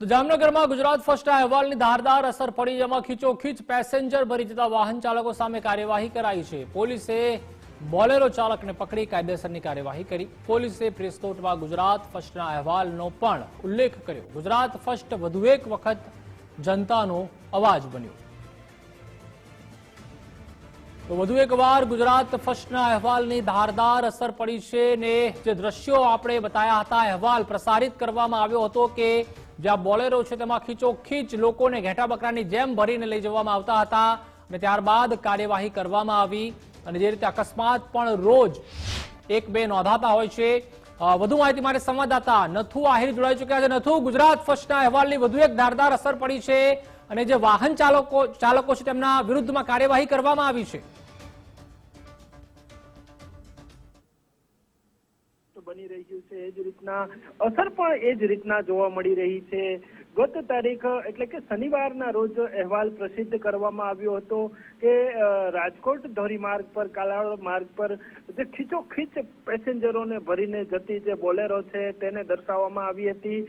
જામનગરમાં ગુજરાત ફર્સ્ટના અહેવાલની ધારદાર અસર પડી, જેમાં ખીચોખીચ પેસેન્જર ભરી જતા વાહન ચાલકો સામે કાર્યવાહી કરાઈ છે. પોલીસે બોલેરો ચાલકને પકડી કાયદેસરની કાર્યવાહી કરી. પોલીસે પ્રેસકોટમાં ગુજરાત ફર્સ્ટના અહેવાલનો પણ ઉલ્લેખ કર્યો. ગુજરાત ફર્સ્ટ વધુ એક વખત જનતાનો અવાજ બન્યો. તો વધુ એકવાર ગુજરાત ફર્સ્ટના અહેવાલની ધારદાર અસર પડી છે ને જે દ્રશ્યો આપણે બતાવ્યા હતા, અહેવાલ પ્રસારિત કરવામાં આવ્યો હતો કે જ્યાં બોલેરો છે તેમાં ખીચોખીચ લોકોને ઘેટા બકરાની જેમ ભરીને લઈ જવામાં આવતા હતા અને ત્યારબાદ કાર્યવાહી કરવામાં આવી અને જે રીતે અકસ્માત પણ રોજ એક બે નોંધાતા હોય છે. વધુ માહિતી માટે સંવાદદાતા નથુ આહિર જોડાઈ ચુક્યા છે. નથુ, ગુજરાત ફર્સ્ટના અહેવાલની વધુ એક ધારદાર અસર પડી છે અને જે વાહન ચાલકો ચાલકો છે તેમના વિરુદ્ધમાં કાર્યવાહી કરવામાં આવી છે. રહ્યું છે. એ જ રીતના અસર પણ એ જ રીતના જોવા મળી રહી છે. ગત તારીખ, એટલે કે શનિવારના રોજ અહેવાલ પ્રસિદ્ધ કરવામાં આવ્યો હતો કે રાજકોટ ધોરીમાર્ગ પર કાલાવડ માર્ગ પર જે ખીચોખીચ પેસેન્જરોને ભરીને જતી જે બોલેરો છે તેને દર્શાવવામાં આવી હતી.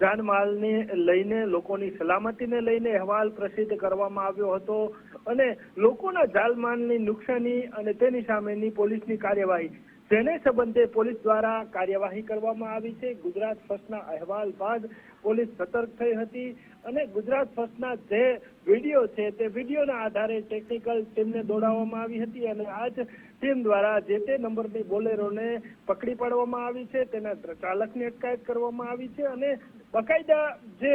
જાનમાલને લઈને, લોકોની સલામતીને લઈને અહેવાલ પ્રસિદ્ધ કરવામાં આવ્યો હતો અને લોકોના જાનમાલની નુકસાની અને તેની સામેની પોલીસની કાર્યવાહી જેને સંબંધે પોલીસ દ્વારા કાર્યવાહી કરવામાં આવી છે. ગુજરાત ફર્સ્ટના અહેવાલ બાદ પોલીસ સતર્ક થઈ હતી અને ગુજરાત ફર્સ્ટના જે વીડિયો છે તે વિડીયોના આધારે ટેકનિકલ ટીમને દોડાવવામાં આવી હતી અને આ જ ટીમ દ્વારા જે તે નંબરની બોલેરોને પકડી પાડવામાં આવી છે, તેના ચાલકની અટકાયત કરવામાં આવી છે અને બકાયદા જે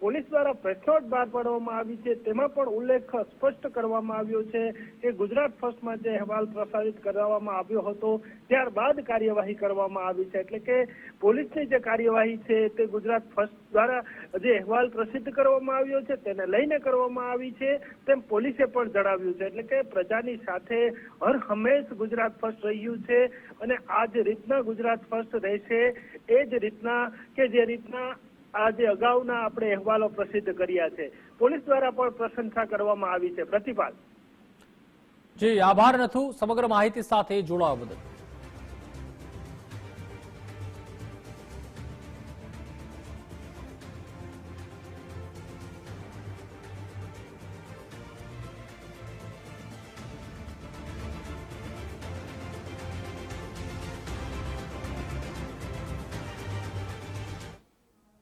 પોલીસ દ્વારા પ્રેસનોટ બહાર પાડવામાં આવી છે, તેમાં પણ ઉલ્લેખ સ્પષ્ટ કરવામાં આવ્યો છે કે ગુજરાત ફર્સ્ટમાં જે અહેવાલ પ્રસારિત કરવામાં આવ્યો હતો, ત્યારબાદ કાર્યવાહી કરવામાં આવી છે. એટલે કે પોલીસની જે કાર્યવાહી છે તે ગુજરાત ફર્સ્ટ દ્વારા જે અહેવાલ પ્રસિદ્ધ કરવામાં આવ્યો છે, તેને લઈને કરવામાં આવી છે, તેમ પોલીસે પણ જણાવ્યું છે. એટલે કે પ્રજાની સાથે હર હંમેશ ગુજરાત ફર્સ્ટ રહ્યું છે અને આ જે રીતના ગુજરાત ફર્સ્ટ રહેશે, એ જ રીતના કે જે રીતના આજે અગાઉના આપણે અહેવાલો પ્રસિદ્ધ કર્યા છે. પોલીસ દ્વારા પણ પ્રશંસા કરવામાં આવી છે. પ્રતિપાલ. જી, આભાર નથુ સમગ્ર માહિતી સાથે જોડાવા બદલ.